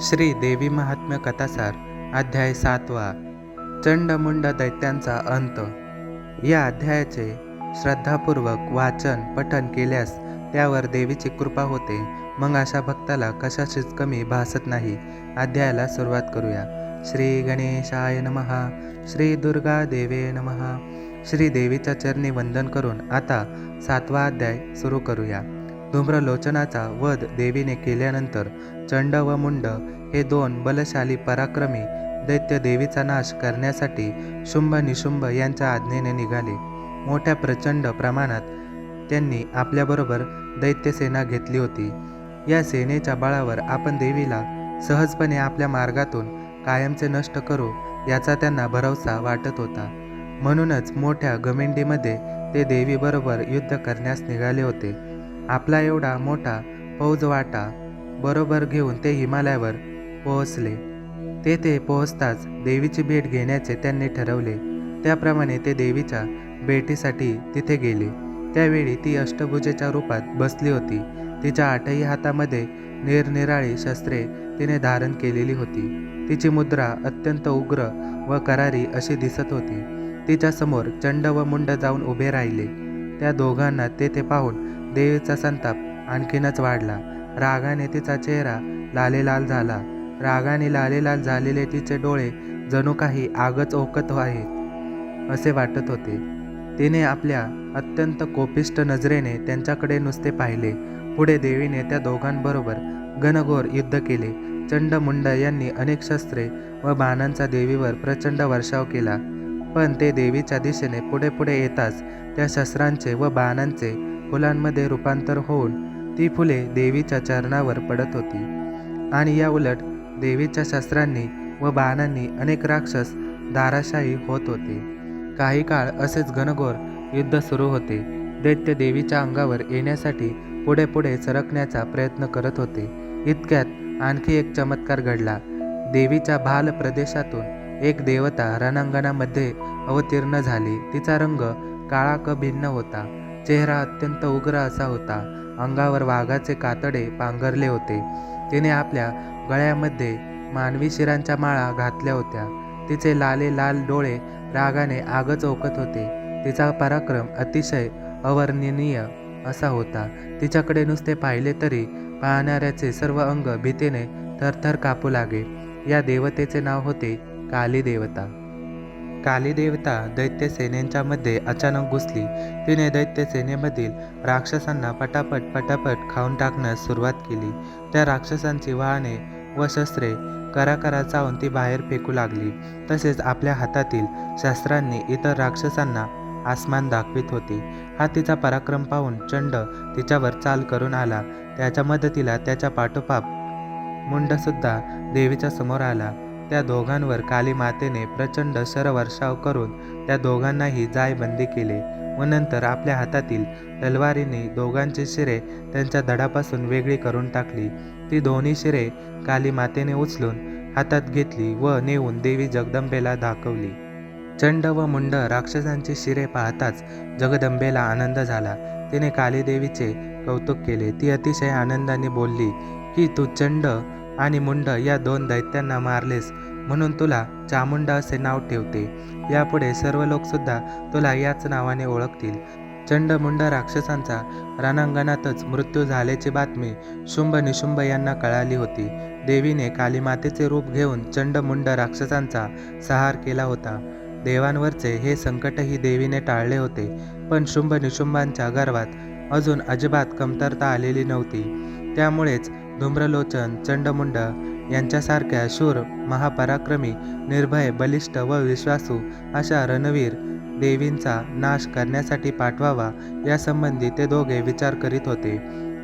श्री देवी महात्म्य कथासार अध्याय सातवा चंडमुंड दैत्यांचा अंत. या अध्यायाचे श्रद्धापूर्वक वाचन पठन केल्यास त्यावर देवीची कृपा होते. मग अशा भक्ताला कशाचीच कमी भासत नाही. अध्यायाला सुरुवात करूया. श्री गणेशाय नमहा श्री दुर्गा देवे नमहा श्री देवीच्या चरणी वंदन करून आता सातवा अध्याय सुरू करूया. धूम्रलोचनाचा वध देवीने केल्यानंतर चंड व मुंड हे दोन बलशाली पराक्रमी दैत्य देवीचा नाश करण्यासाठी शुंभ निशुंभ यांच्या आज्ञेने निघाले. मोठ्या प्रचंड प्रमाणात त्यांनी आपल्याबरोबर दैत्यसेना घेतली होती. या सेनेच्या बळावर आपण देवीला सहजपणे आपल्या मार्गातून कायमचे नष्ट करू याचा त्यांना भरवसा वाटत होता. म्हणूनच मोठ्या गमेंडीमध्ये ते देवीबरोबर युद्ध करण्यास निघाले होते. आपला एवढा मोठा फौजवाटा बरोबर घेऊन ते हिमालयावर पोहोचले. तेथे पोहोचताच देवीची भेट घेण्याचे त्यांनी ठरवले. त्याप्रमाणे ते देवीच्या भेटीसाठी तिथे गेले. त्यावेळी ती अष्टभुजेच्या रूपात बसली होती. तिच्या आठही हातामध्ये निरनिराळी शस्त्रे तिने धारण केलेली होती. तिची मुद्रा अत्यंत उग्र व करारी अशी दिसत होती. तिच्यासमोर चंड व मुंड जाऊन उभे राहिले. त्या दोघांना तेथे पाहून देवीचा संताप आणखीनच वाढला. रागाने तिचा चेहरा लालेलाल झाला. रागाने लालेलाल झालेले तिचे डोळे जणू काही आगच ओकत आहेत असे वाटत होते. तिने आपल्या अत्यंत कोपिष्ट नजरेने त्यांच्याकडे नुसते पाहिले. पुढे देवीने त्या दोघांबरोबर घनघोर युद्ध केले. चंड मुंड यांनी अनेक शस्त्रे व बाणांचा देवीवर प्रचंड वर्षाव केला. पण ते देवीच्या दिशेने पुढे पुढे येताच त्या शस्त्रांचे व बाणांचे फुलांमध्ये रूपांतर होऊन ती फुले देवीच्या चरणावर पडत होती. आणि या उलट देवीच्या शस्त्रांनी व बाणांनी अनेक राक्षस दाराशाही होत होते. काही काळ असेच घनघोर युद्ध सुरू होते. दैत्य देवीच्या अंगावर येण्यासाठी पुढे पुढे सरकण्याचा प्रयत्न करत होते. इतक्यात आणखी एक चमत्कार घडला. देवीच्या भाल प्रदेशातून एक देवता रणांगणामध्ये अवतीर्ण झाली. तिचा रंग काळा क भिन्न होता. चेहरा अत्यंत उग्र असा होता. अंगावर वाघाचे कातडे पांघरले होते. तिने आपल्या गळ्यामध्ये मानवी शिरांच्या माळा घातल्या होत्या. तिचे लाले लाल डोळे रागाने आगच ओकत होते. तिचा पराक्रम अतिशय अवर्णनीय असा होता. तिच्याकडे नुसते पाहिले तरी पाहणाऱ्याचे सर्व अंग भीतीने थरथर कापू लागे. या देवतेचे नाव होते काली देवता काली देवता दैत्य सेनेच्या मध्ये अचानक घुसली. तिने दैत्य सेनेमधील राक्षसांना पटापट पटापट खाऊन टाकण्यास सुरुवात केली. त्या राक्षसांची वाहने व शस्त्रे कराकरा चावून ती बाहेर फेकू लागली. तसेच आपल्या हातातील शस्त्रांनी इतर राक्षसांना आसमान दाखवित होती. हा तिचा पराक्रम पाहून चंड तिच्यावर चाल करून आला. त्याच्या मदतीला त्याच्या पाठोपाठ मुंडसुद्धा देवीच्या समोर आला. त्या दोघांवर काली मातेने प्रचंड सरवर्षाव करून त्या दोघांनाही जायबंदी केले व नंतर आपल्या हातातील तलवारीने दोघांची शिरे त्यांच्या धडापासून वेगळी करून टाकली. ती दोन्ही शिरे काली मातेने उचलून हातात घेतली व नेऊन देवी जगदंबेला दाखवली. चंड व मुंड राक्षसांची शिरे पाहताच जगदंबेला आनंद झाला. तिने कालीदेवीचे कौतुक केले. ती अतिशय आनंदाने बोलली की तू चंड आणि मुंड या दोन दैत्यांना मारलेस. म्हणून तुला चामुंडा असे नाव ठेवते. यापुढे सर्व लोकसुद्धा तुला याच नावाने ओळखतील. चंडमुंड राक्षसांचा रणांगणातच मृत्यू झाल्याची बातमी शुंभ निशुंभ यांना कळाली होती. देवीने कालीमातेचे रूप घेऊन चंडमुंड राक्षसांचा सहार केला होता. देवांवरचे हे संकटही देवीने टाळले होते. पण शुंभ निशुंभांच्या गर्भात अजून अजिबात कमतरता आलेली नव्हती. त्यामुळेच धूम्रलोचन चंडमुंड यांच्यासारख्या शूर महापराक्रमी निर्भय बलिष्ठ व विश्वासू अशा रणवीर देवींचा नाश करण्यासाठी पाठवावा यासंबंधी ते दोघे विचार करीत होते.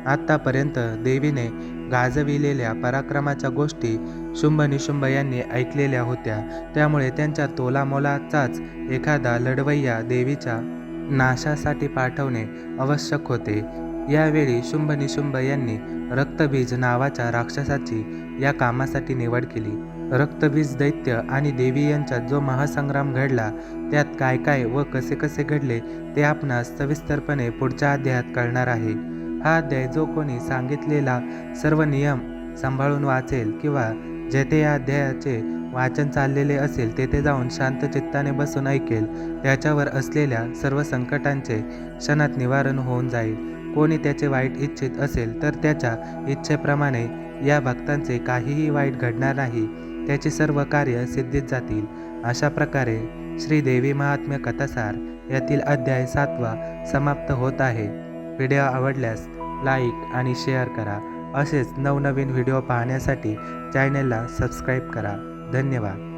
आत्तापर्यंत देवीने गाजविलेल्या पराक्रमाच्या गोष्टी शुंभ निशुंभ यांनी ऐकलेल्या होत्या. त्यामुळे त्यांच्या तोलामोलाचाच एखादा लढवय्या देवीच्या नाशासाठी पाठवणे आवश्यक होते. यावेळी शुंभ निशुंभ यांनी रक्तबीज नावाच्या राक्षसाची या कामासाठी निवड केली. रक्तबीज दैत्य आणि देवी यांच्यात जो महासंग्राम घडला त्यात काय काय व कसे कसे घडले ते आपणास सविस्तरपणे पुढच्या अध्यायात कळणार आहे. हा अध्याय जो कोणी सांगितलेला सर्व नियम सांभाळून वाचेल किंवा जेथे या अध्यायाचे वाचन चाललेले असेल तेथे जाऊन शांत चित्ताने बसून ऐकेल त्याच्यावर असलेल्या सर्व संकटांचे क्षणात निवारण होऊन जाईल. कोणी त्याचे वाईट इच्छित असेल तर त्याच्या इच्छेप्रमाणे या भक्तांचे काहीही वाईट घडणार नाही. त्याची सर्व कार्य सिद्धीत जातील. अशा प्रकारे श्रीदेवी महात्म्य कथासार यातील अध्याय सातवा समाप्त होत आहे. व्हिडिओ आवडल्यास लाईक आणि शेअर करा. असेच नवनवीन व्हिडिओ पाहण्यासाठी चॅनलला सबस्क्राईब करा. धन्यवाद.